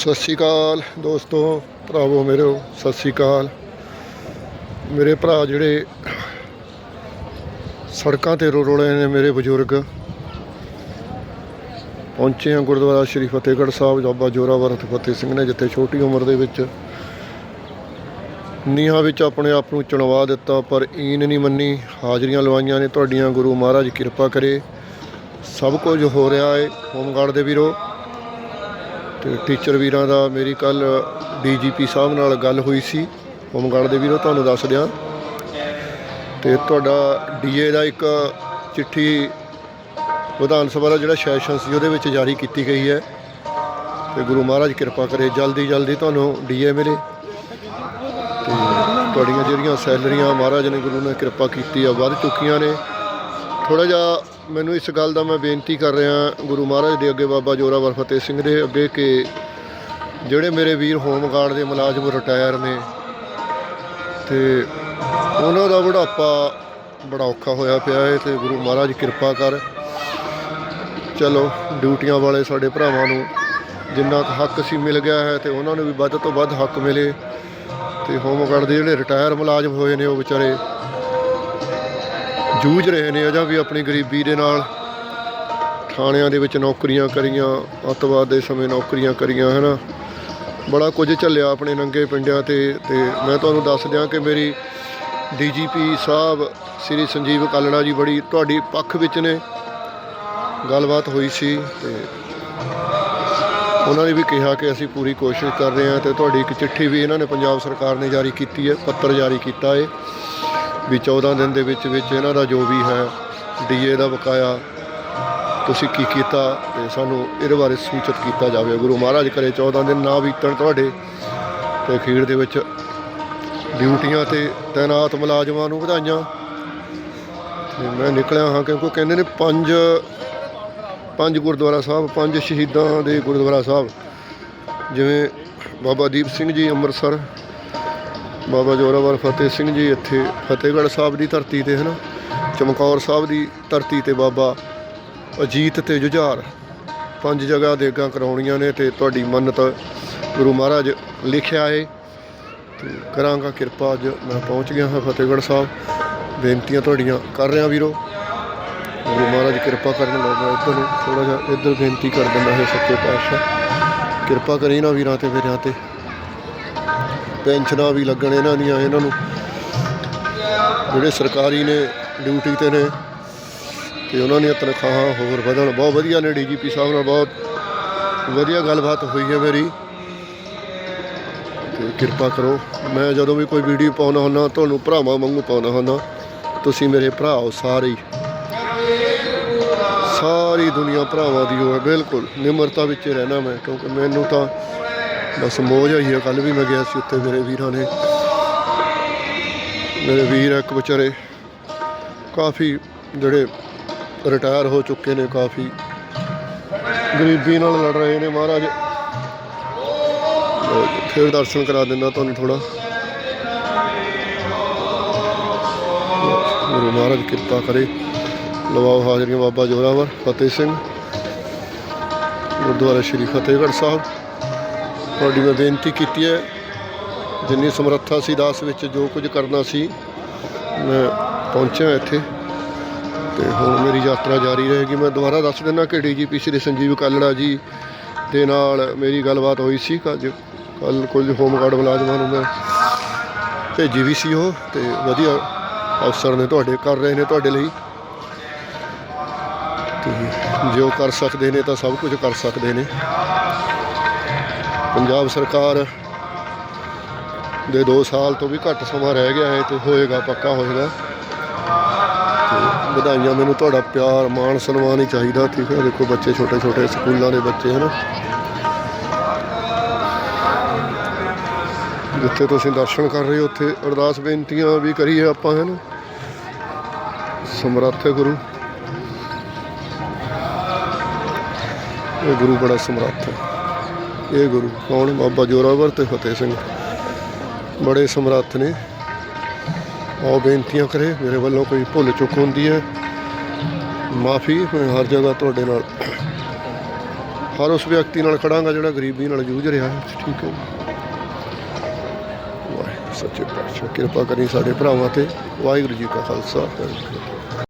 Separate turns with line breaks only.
ਸਤਿ ਸ਼੍ਰੀ ਅਕਾਲ ਦੋਸਤੋ, ਭਰਾਵੋ ਮੇਰੇ, ਸਤਿ ਸ਼੍ਰੀ ਅਕਾਲ। ਮੇਰੇ ਭਰਾ ਜਿਹੜੇ ਸੜਕਾਂ ਤੇ ਰੋ ਰੋਲੇ ਨੇ ਮੇਰੇ ਬਜ਼ੁਰਗ। ਪਹੁੰਚੇ ਆ ਗੁਰਦੁਆਰਾ ਸ਼੍ਰੀ ਫਤਿਹਗੜ੍ਹ ਸਾਹਿਬ, ਬਾਬਾ ਜੋਰਾਵਰ ਅਤੇ ਫਤਿਹ ਸਿੰਘ ਨੇ, ਜਿੱਥੇ ਛੋਟੀ ਉਮਰ ਦੇ ਵਿੱਚ ਨੀਹਾਂ ਵਿੱਚ ਆਪਣੇ ਆਪ ਨੂੰ ਚੁਣਵਾ ਦਿੱਤਾ, ਪਰ ਈਨ ਨਹੀਂ ਮੰਨੀ, ਹਾਜ਼ਰੀਆਂ ਲਵਾਈਆਂ ਨੇ। ਤੁਹਾਡੀਆਂ ਗੁਰੂ ਮਹਾਰਾਜ ਕਿਰਪਾ ਕਰੇ। ਸਭ ਕੁਝ ਹੋ ਰਿਹਾ ਹੈ ਹੋਮਗਾਰਡ ਦੇ ਵੀਰੋ ਤੇ ਟੀਚਰ ਵੀਰਾਂ ਦਾ ਮੇਰੀ ਕੱਲ ਡੀਜੀਪੀ ਸਾਹਿਬ ਨਾਲ ਗੱਲ ਹੋਈ ਸੀ। ਹੋਮਗਾਰਡ ਦੇ ਵੀਰੋ, ਤੁਹਾਨੂੰ ਦੱਸ ਦਿਆਂ। ਤੇ ਤੁਹਾਡਾ ਡੀਏ ਦਾ ਇੱਕ ਚਿੱਠੀ ਵਿਧਾਨ ਸਭਾ ਦਾ ਜਿਹੜਾ ਸੈਸ਼ਨ ਸੀ, ਉਹਦੇ ਵਿੱਚ ਜਾਰੀ ਕੀਤੀ ਗਈ ਹੈ। ਤੇ ਗੁਰੂ ਮਹਾਰਾਜ ਕਿਰਪਾ ਕਰੇ, ਜਲਦੀ ਜਲਦੀ ਤੁਹਾਨੂੰ ਡੀਏ ਮਿਲੇ। ਤੇ ਤੁਹਾਡੀਆਂ ਜਿਹੜੀਆਂ ਸੈਲਰੀਆਂ ਮਹਾਰਾਜ ਨੇ ਗੁਰੂ ਨੇ ਕਿਰਪਾ ਕੀਤੀ ਆ, ਵੱਧ ਚੁੱਕੀਆਂ ਨੇ। ਥੋੜਾ ਜਿਹਾ ਮੈਨੂੰ ਇਸ ਗੱਲ ਦਾ ਮੈਂ ਬੇਨਤੀ ਕਰ ਰਿਹਾ ਗੁਰੂ ਮਹਾਰਾਜ ਦੇ ਅੱਗੇ ਬਾਬਾ ਜੋਰਾਵਰ ਫਤਿਹ ਸਿੰਘ ਦੇ ਅੱਗੇ ਕਿ ਜਿਹੜੇ ਮੇਰੇ ਵੀਰ ਹੋਮਗਾਰਡ ਦੇ ਮੁਲਾਜ਼ਮ ਰਿਟਾਇਰ ਨੇ ਤੇ ਉਹਨਾਂ ਦਾ ਬੁਢਾਪਾ ਬੜਾ ਔਖਾ ਹੋਇਆ ਪਿਆ ਹੈ ਤੇ ਗੁਰੂ ਮਹਾਰਾਜ ਕਿਰਪਾ ਕਰ। ਚਲੋ, ਡਿਊਟੀਆਂ ਵਾਲੇ ਸਾਡੇ ਭਰਾਵਾਂ ਨੂੰ ਜਿੰਨਾ ਕੁ ਹੱਕ ਸੀ ਮਿਲ ਗਿਆ ਹੈ ਤੇ ਉਹਨਾਂ ਨੂੰ ਵੀ ਵੱਧ ਤੋਂ ਵੱਧ ਹੱਕ ਮਿਲੇ ਤੇ ਹੋਮਗਾਰਡ ਦੇ ਜਿਹੜੇ ਰਿਟਾਇਰ ਮੁਲਾਜ਼ਮ ਹੋਏ ਨੇ ਉਹ ਵਿਚਾਰੇ ਜੂਝ ਰਹੇ ਨੇ ਅਜਾ ਵੀ ਆਪਣੀ ਗਰੀਬੀ ਦੇ ਨਾਲ ਥਾਣਿਆਂ ਦੇ ਵਿੱਚ ਨੌਕਰੀਆਂ ਕਰੀਆਂ, ਅੱਤਵਾਦ ਦੇ ਸਮੇਂ ਨੌਕਰੀਆਂ ਕਰੀਆਂ ਹੈ ਨਾ ਬੜਾ ਕੁਝ ਝੱਲਿਆ ਆਪਣੇ ਨੰਗੇ ਪਿੰਡਾਂ ਤੇ ਤੇ ਮੈਂ ਤੁਹਾਨੂੰ ਦੱਸ ਦਿਆਂ ਕਿ ਮੇਰੀ ਡੀਜੀਪੀ ਸਾਹਿਬ, ਸ੍ਰੀ ਸੰਜੀਵ ਕਾਲੜਾ ਜੀ ਬੜੀ ਤੁਹਾਡੀ ਪੱਖ ਵਿੱਚ ਨੇ। ਗੱਲਬਾਤ ਹੋਈ ਸੀ ਤੇ ਉਹਨਾਂ ਨੇ ਵੀ ਕਿਹਾ ਕਿ ਅਸੀਂ ਪੂਰੀ ਕੋਸ਼ਿਸ਼ ਕਰ ਰਹੇ ਹਾਂ ਤੇ ਤੁਹਾਡੀ ਇੱਕ ਚਿੱਠੀ ਵੀ ਇਹਨਾਂ ਨੇ ਪੰਜਾਬ ਸਰਕਾਰ ਨੇ ਜਾਰੀ ਕੀਤੀ ਹੈ, ਪੱਤਰ ਜਾਰੀ ਕੀਤਾ ਹੈ। ਵੀ 14 ਦਿਨ ਦੇ ਵਿੱਚ ਵਿੱਚ ਇਹਨਾਂ ਦਾ ਜੋ ਵੀ ਹੈ ਡੀਏ ਦਾ ਬਕਾਇਆ ਤੁਸੀਂ ਕੀ ਕੀਤਾ ਤੇ ਸਾਨੂੰ ਇਹਦੇ ਬਾਰੇ ਸੂਚਿਤ ਕੀਤਾ ਜਾਵੇ। ਗੁਰੂ ਮਹਾਰਾਜ ਕਰੇ 14 ਦਿਨ ਨਾ ਬੀਤਣ ਤੁਹਾਡੇ ਤੇ ਅਖੀਰ ਦੇ ਵਿੱਚ ਡਿਊਟੀਆਂ ਤੇ ਤਾਇਨਾਤ ਮੁਲਾਜ਼ਮਾਂ ਨੂੰ ਵਧਾਈਆਂ। ਤੇ ਮੈਂ ਨਿਕਲਿਆ ਹਾਂ ਕਿਉਂਕਿ ਕਹਿੰਦੇ ਨੇ ਪੰਜ ਪੰਜ ਗੁਰਦੁਆਰਾ ਸਾਹਿਬ, ਪੰਜ ਸ਼ਹੀਦਾਂ ਦੇ ਗੁਰਦੁਆਰਾ ਸਾਹਿਬ। ਜਿਵੇਂ ਬਾਬਾ ਦੀਪ ਸਿੰਘ ਜੀ ਅੰਮ੍ਰਿਤਸਰ ਬਾਬਾ ਜੋਰਾਵਰ ਫਤਿਹ ਸਿੰਘ ਜੀ ਇੱਥੇ ਫਤਿਹਗੜ੍ਹ ਸਾਹਿਬ ਦੀ ਧਰਤੀ ਤੇ ਹਨ। ਚਮਕੌਰ ਸਾਹਿਬ ਦੀ ਧਰਤੀ ਤੇ ਬਾਬਾ ਅਜੀਤ ਤੇ ਜੁਝਾਰ ਪੰਜ ਜਗ੍ਹਾ ਦੇਗਾਂ ਕਰਾਉਣੀਆਂ ਨੇ ਤੇ ਤੁਹਾਡੀ ਮੰਨਤ ਗੁਰੂ ਮਹਾਰਾਜ ਲਿਖਿਆ ਏ। ਤੇ ਕਰਾਂਗਾ ਕਿਰਪਾ ਅੱਜ ਮੈਂ ਪਹੁੰਚ ਗਿਆ ਹਾਂ ਫਤਿਹਗੜ੍ਹ ਸਾਹਿਬ। ਬੇਨਤੀਆਂ ਤੁਹਾਡੀਆਂ ਕਰ ਰਿਹਾ ਵੀਰੋ। ਗੁਰੂ ਮਹਾਰਾਜ ਕਿਰਪਾ ਕਰਨ ਲੱਗਾ ਇੱਧਰ ਨੂੰ ਥੋੜਾ ਜਿਹਾ ਇੱਧਰ ਬੇਨਤੀ ਕਰ ਦਿੰਦਾ ਹੈ ਸੱਚੇ ਪਾਤਸ਼ਾਹ। ਕਿਰਪਾ ਕਰੀ ਨਾ ਵੀਰਾਂ ਤੇ ਵੀਰਿਆਂ ਤੇ। ਪੈਨਸ਼ਨਾਂ ਵੀ ਲੱਗਣ ਇਹਨਾਂ ਦੀਆਂ, ਇਹਨਾਂ ਨੂੰ। ਜਿਹੜੇ ਸਰਕਾਰੀ ਨੇ, ਡਿਊਟੀ ਤੇ ਨੇ, ਤੇ ਉਹਨਾਂ ਦੀਆਂ ਤਨਖਾਹਾਂ ਹੋਰ ਵਧਣ। ਬਹੁਤ ਵਧੀਆ ਨੇ ਡੀਜੀਪੀ ਸਾਹਿਬ ਨਾਲ ਬਹੁਤ ਵਧੀਆ ਗੱਲਬਾਤ ਹੋਈ ਹੈ ਮੇਰੀ। ਤੇ ਕਿਰਪਾ ਕਰੋ। ਮੈਂ ਜਦੋਂ ਵੀ ਕੋਈ ਵੀਡੀਓ ਪਾਉਣਾ ਹੁੰਦਾ, ਤੁਹਾਨੂੰ ਭਰਾਵਾਂ ਵਾਂਗੂ ਪਾਉਣਾ ਹੁੰਦਾ, ਤੁਸੀਂ ਮੇਰੇ ਭਰਾ ਹੋ ਸਾਰੇ। ਹੀ ਸਾਰੀ ਦੁਨੀਆ ਭਰਾਵਾਂ ਦੀ ਹੋ ਹੈ, ਬਿਲਕੁਲ। ਨਿਮਰਤਾ ਵਿੱਚ ਰਹਿਣਾ ਮੈਂ, ਕਿਉਂਕਿ ਮੈਨੂੰ ਤਾਂ ਬਸ ਮੋਜ ਆਈ ਆ ਕੱਲ ਵੀ ਮੈਂ ਗਿਆ ਸੀ ਉੱਥੇ ਮੇਰੇ ਵੀਰਾਂ ਨੇ। ਮੇਰੇ ਵੀਰ ਇੱਕ ਵਿਚਾਰੇ, ਕਾਫੀ ਜਿਹੜੇ ਰਿਟਾਇਰ ਹੋ ਚੁੱਕੇ ਨੇ, ਕਾਫੀ ਗਰੀਬੀ ਨਾਲ ਲੜ ਰਹੇ ਨੇ ਮਹਾਰਾਜ। ਫਿਰ ਦਰਸ਼ਨ ਕਰਾ ਦਿੰਦਾ ਤੁਹਾਨੂੰ ਥੋੜਾ ਗੁਰੂ ਮਹਾਰਾਜ ਕਿਰਪਾ ਕਰੇ। ਲਵਾਓ ਹਾਜ਼ਰੀਆਂ ਬਾਬਾ ਜੋਰਾਵਰ, ਫਤਿਹ ਸਿੰਘ। ਗੁਰਦੁਆਰਾ ਸ਼੍ਰੀ ਫਤਿਹਗੜ੍ਹ ਸਾਹਿਬ। ਤੁਹਾਡੀ ਮੈਂ ਬੇਨਤੀ ਕੀਤੀ ਹੈ, ਜਿੰਨੀ ਸਮਰੱਥਾ ਸੀ ਦਾਸ ਵਿੱਚ, ਜੋ ਕੁਝ ਕਰਨਾ ਸੀ, ਮੈਂ ਪਹੁੰਚਿਆ ਇੱਥੇ। ਤੇ ਹੁਣ ਮੇਰੀ ਯਾਤਰਾ ਜਾਰੀ ਰਹੇਗੀ। ਮੈਂ ਦੁਬਾਰਾ ਦੱਸ ਦਿੰਦਾ ਕਿ ਡੀਜੀਪੀ ਸ਼੍ਰੀ ਸੰਜੀਵ ਕਾਲੜਾ ਜੀ ਦੇ ਨਾਲ ਮੇਰੀ ਗੱਲਬਾਤ ਹੋਈ ਸੀ। ਕੱਜ ਕੱਲ ਕੁਝ ਹੋਮਗਾਰਡ ਮੁਲਾਜ਼ਮਾਂ ਨੂੰ ਮੈਂ ਭੇਜੀ ਵੀ ਸੀ ਉਹ, ਤੇ ਵਧੀਆ ਅਫਸਰ ਨੇ ਤੁਹਾਡੇ, ਕਰ ਰਹੇ ਨੇ ਤੁਹਾਡੇ ਲਈ। ਤੇ ਜੋ ਕਰ ਸਕਦੇ ਨੇ ਤਾਂ ਸਭ ਕੁਝ ਕਰ ਸਕਦੇ ਨੇ। ਪੰਜਾਬ ਸਰਕਾਰ ਦੇ 2 ਸਾਲ ਤੋਂ ਵੀ ਘੱਟ ਸਮਾਂ ਰਹਿ ਗਿਆ ਹੈ ਤੇ ਹੋਏਗਾ, ਪੱਕਾ ਹੋਏਗਾ। ਤੇ ਵਧਾਈਆਂ ਮੈਨੂੰ ਤੁਹਾਡਾ ਪਿਆਰ, ਮਾਣ, ਸਨਮਾਨ ਹੀ ਚਾਹੀਦਾ ਠੀਕ ਹੈ ਦੇਖੋ ਬੱਚੇ ਛੋਟੇ ਛੋਟੇ ਸਕੂਲਾਂ ਦੇ ਬੱਚੇ ਹਨ। ਜਿੱਥੇ ਤੁਸੀਂ ਦਰਸ਼ਨ ਕਰ ਰਹੇ ਹੋ, ਉੱਥੇ ਅਰਦਾਸ ਬੇਨਤੀਆਂ ਵੀ ਕਰੀਏ ਆਪਾਂ ਹਨ। ਸਮਰੱਥ ਗੁਰੂ। ਇਹ ਗੁਰੂ ਬੜਾ ਸਮਰੱਥ ਹੈ। ਇਹ ਗੁਰੂ ਕੌਣ? ਬਾਬਾ ਜੋਰਾਵਰ ਤੇ ਫਤਿਹ ਸਿੰਘ। ਬੜੇ ਸਮਰੱਥ ਨੇ। ਆਓ ਬੇਨਤੀਆਂ ਕਰੇ, ਮੇਰੇ ਵੱਲੋਂ ਕੋਈ ਭੁੱਲ ਚੁੱਕ ਹੁੰਦੀ ਹੈ। ਮਾਫੀ ਮੈਂ ਹਰ ਜਗ੍ਹਾ ਤੁਹਾਡੇ ਨਾਲ। ਹਰ ਉਸ ਵਿਅਕਤੀ ਨਾਲ ਖੜਾਂਗਾ ਜਿਹੜਾ ਗਰੀਬੀ ਨਾਲ ਜੂਝ ਰਿਹਾ ਹੈ। ਠੀਕ ਹੈ ਵਾਹਿਗੁਰੂ ਸੱਚੇ ਪਾਤਸ਼ਾਹ, ਕਿਰਪਾ ਕਰੀ ਸਾਡੇ ਭਰਾਵਾਂ ਤੇ। ਵਾਹਿਗੁਰੂ ਜੀ ਕਾ ਖਾਲਸਾ। ਵਾਹਿਗੁਰੂ ਜੀ